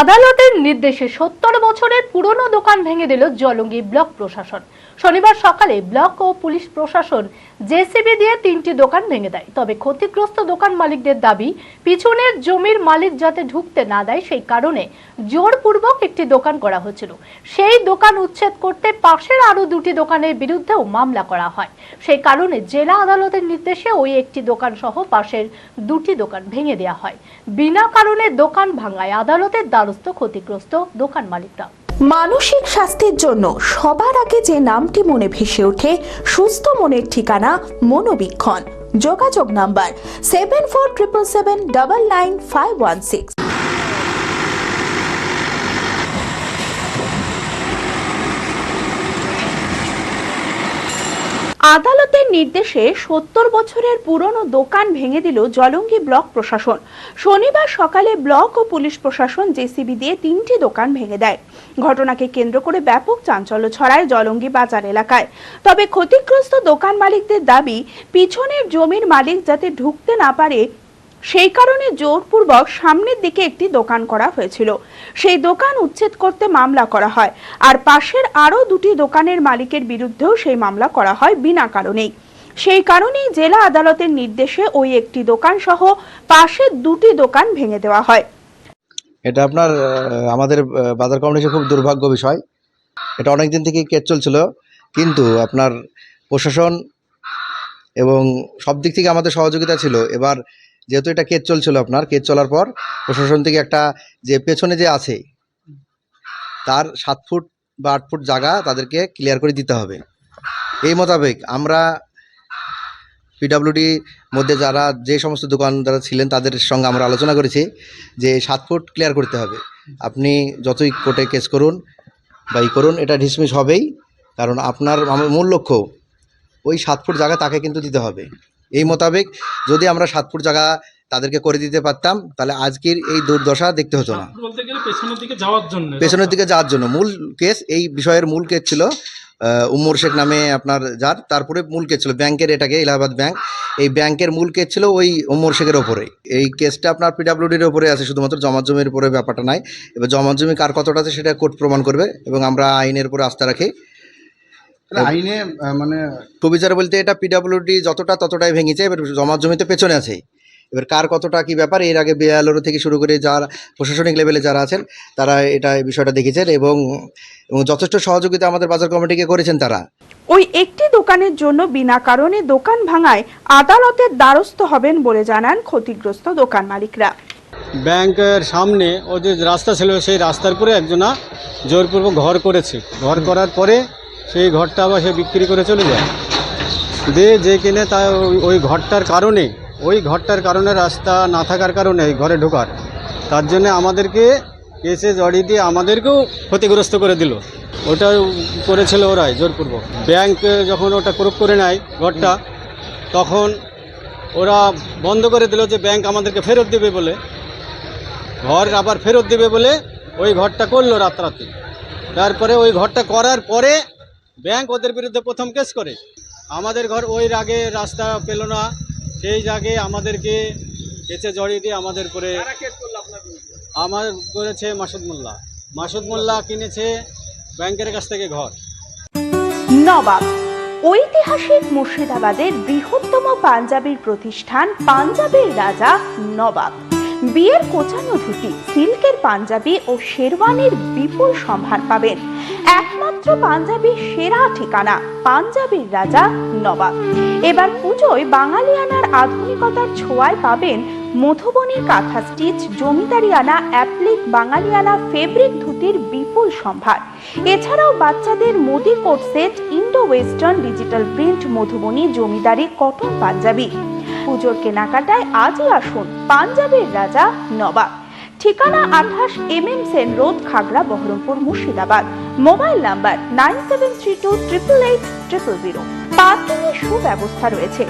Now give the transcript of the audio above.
আদালতের নির্দেশে সত্তর বছরের পুরনো দোকান ভেঙে দিল জলঙ্গি ব্লক প্রশাসন। শনিবার সকালে ব্লক ও পুলিশ প্রশাসন জেসিবি দিয়ে তিনটি দোকান ভেঙে দেয়। তবে ক্ষতিগ্রস্ত দোকান মালিকদের দাবি, পিছনের জমির মালিক যাতে ঢুকতে না দেয় সেই কারণে জোরপূর্বক একটি দোকান করা হয়েছিল। সেই দোকান উচ্ছেদ করতে পাশের আরও দুটি দোকানের বিরুদ্ধেও মামলা করা হয়। সেই কারণে জেলা আদালতের নির্দেশে ওই একটি দোকান সহ পাশের দুটি দোকান ভেঙে দেওয়া হয়। বিনা কারণে দোকান ভাঙায়। আদালতের দ্বারস্থ ক্ষতিগ্রস্ত দোকান মালিকরা। মানসিক স্বাস্থ্যের জন্য সবার আগে যে নামটি মনে ভেসে ওঠে, সুস্থ মনের ঠিকানা মনোবীক্ষণ। যোগাযোগ number seven four triple seven double nine five one six আদালতের নির্দেশে সত্তর বছরের পুরনো দোকান ভেঙে দিল জলঙ্গি ব্লক প্রশাসন। শনিবার সকালে ব্লক ও পুলিশ প্রশাসন জেসিবি দিয়ে তিনটি দোকান ভেঙে দেয়। ঘটনাকে কেন্দ্র করে ব্যাপক চাঞ্চল্য ছড়ায় জলঙ্গি বাজার এলাকায়। তবে ক্ষতিগ্রস্ত দোকান মালিকদের দাবি, পিছনের জমির মালিক যাতে ঢুকতে না পারে সেই কারণে জোরপূর্বক সামনের দিকে একটি দোকান করা হয়েছিল। সেই দোকান উচ্ছেদ করতে মামলা করা হয় আর পাশের আরও দুটি দোকানের মালিকের বিরুদ্ধেও সেই মামলা করা হয় বিনা কারণেই। সেই কারণেই জেলা আদালতের নির্দেশে ওই একটি দোকান সহ পাশের দুটি দোকান ভেঙে দেওয়া হয়। এটা আপনার আমাদের বাজার কমিটির খুব দুর্ভাগ্য বিষয়। এটা অনেক দিন থেকেই কেস চলছিল, কিন্তু আপনার প্রশাসন এবং সব দিক থেকে আমাদের সহযোগিতা ছিল। এবার যেহেতু এটা কেস চলছিল আপনার কেস চলার পর প্রশাসন থেকে একটা যে পেছনে যে আছে, তার সাত ফুট বা আট ফুট জায়গা তাদেরকে ক্লিয়ার করে দিতে হবে। এই মোতাবেক আমরা পিডাব্লিউডি মধ্যে যারা যে সমস্ত দোকানদার ছিলেন তাদের সঙ্গে আমরা আলোচনা করেছি যে সাত ফুট ক্লিয়ার করতে হবে। আপনি যতই কোর্টে কেস করুন বা ই করুন, এটা ডিসমিস হবেই, কারণ আপনার মূল লক্ষ্য ওই সাত ফুট জায়গা তাকে কিন্তু দিতে হবে। এই মোতাবেক যদি আমরা সাত ফুট জায়গা তাদেরকে করে দিতে পারতাম তাহলে আজকের এই দুর্দশা দেখতে হতো না। বলতে গেলে পেছনের দিকে যাওয়ার জন্য। পেছনের দিকে যাওয়ার জন্য। মূল কেস এই বিষয়ের মূল কেস ছিল উমর শেখ নামে আপনার যার তারপরে মূল কেস ছিল ব্যাংকের এটাকে এলাহাবাদ ব্যাংক। এই ব্যাংকের মূল কেস ছিল ওই উমর শেখের ওপরে। এই কেসটা আপনার পিডাব্লিউডির ওপরে আছে শুধুমাত্র জমাত জমির উপরে ব্যাপারটা নাই। এবার জমাত জমি কার কতটা আছে সেটা কোর্ট প্রমাণ করবে এবং আমরা আইনের উপরে আস্থা রাখি। আইনে মানে প্রবিচার বলতে এটা পিডাব্লিউডি যতটা ততটাই ভেঙেছে এবার জমাত জমিতে পেছনে আছে। এবার কার কতটা কি ব্যাপার এর আগে বিয়ালোর থেকে শুরু করে যারা প্রশাসনিক লেভেলে যারা আছেন তারা এটা এই বিষয়টা দেখেছেন এবং এবং যথেষ্ট সহযোগিতা আমাদের বাজার কমিটিকে করেছেন তারা। ওই একটি দোকানের জন্য বিনা কারণে দোকান ভাঙায় আদালতের দ্বারস্থ হবেন বলে জানান ক্ষতিগ্রস্ত দোকান মালিকরা। ব্যাংকের সামনে ও যে রাস্তা ছিল সেই রাস্তার পরে একজনা জোরপূর্বক ঘর করেছে। ঘর করার পরে সেই ঘরটা আবার সে বিক্রি করে চলে যায়। দিয়ে যে কিনে তা ওই- ওই ঘরটার কারণে, ওই ঘরটার কারণে রাস্তা না থাকার কারণে এই ঘরে ঢোকার। তার জন্য আমাদেরকে কেসে জড়িয়ে দিয়ে আমাদেরকেও ক্ষতিগ্রস্ত করে দিল। ওটা করেছিল ওরাই জোরপূর্বক। ব্যাংক যখন ওটা ক্রোপ করে নেয় ঘরটা, তখন ওরা বন্ধ করে দিল যে ব্যাংক আমাদেরকে ফেরত দেবে বলে। ঘর আবার ফেরত দেবে বলে ওই ঘরটা করল রাতারাতি। তারপরে ওই ঘরটা করার পরে ব্যাংক ওদের বিরুদ্ধে প্রথম কেস করে। আমাদের ঘর ওই আগে রাস্তা পেল না সেই জায়গায় আমাদেরকে কেসে জড়িয়ে দিয়ে আমাদের করে আমার করেছে মাসুদ মোল্লা। মাসুদ মোল্লা কিনেছে ব্যাংকের কাছ থেকে ঘর। নবাব ঐতিহাসিক মুর্শিদাবাদের বৃহত্তম পাঞ্জাবির প্রতিষ্ঠান পাঞ্জাবের রাজা নবাব। বিয়ের কোচানো ধুতি সিল্কের পাঞ্জাবি ও শেরওয়ানির বিপুল সম্ভার পাবেন। একমাত্র পাঞ্জাবির সেরা ঠিকানা, পাঞ্জাবির রাজা নবাব। এবার পুজোয় বাঙালিয়ানার আধুনিকতার ছোঁয়ায় পাবেন মধুবনী কাঁথা স্টিচ জমিদারিয়ানা অ্যাপ্লিক বাঙালিয়ানা ফেব্রিক ধুতির বিপুল সম্ভার। এছাড়াও বাচ্চাদের Modi coat set Indo western digital print, Madhubani zamindari cotton Punjabi. পুজোর কেনাকাটায় আজই আসুন পাঞ্জাবের রাজা নবাব। ঠিকানা আঠাশ M M Sen road, Khagra, Baharampur, Murshidabad. Mobile number nine seven three two triple eight triple zero. Parking এর সুব্যবস্থা রয়েছে।